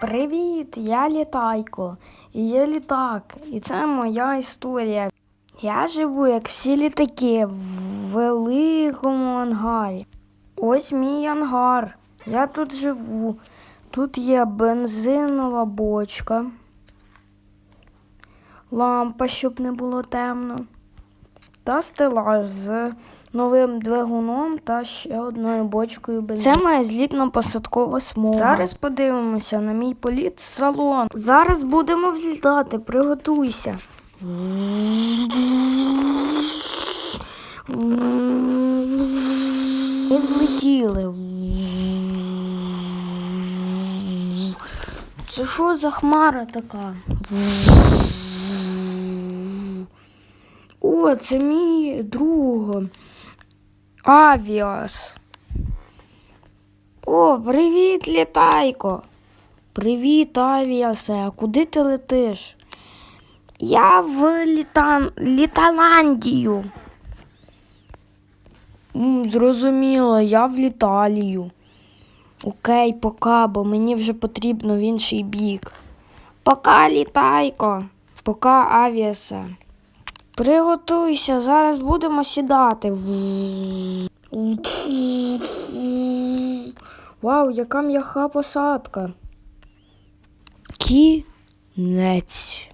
Привіт, я літайко. І є літак. І це моя історія. Я живу, як всі літаки, в великому ангарі. Ось мій ангар. Я тут живу. Тут є бензинова бочка, лампа, щоб не було темно, та стелаж з новим двигуном та ще одною бочкою бензину. Це моя злітно-посадкова смуга. Зараз подивимося на мій політ салон. Зараз будемо взлітати, приготуйся. І взлетіли. Це що за хмара така? О, це мій друг. Авіас. О, привіт, літайко. Привіт, Авіасе. А куди ти летиш? Я в Літан... Літаландію. Зрозуміло, я в Літалію. Окей, пока, бо мені вже потрібно в інший бік. Пока, літайко. Пока, авіасе. Приготуйся, зараз будемо сідати. Вау, яка м'яка посадка. Кінець.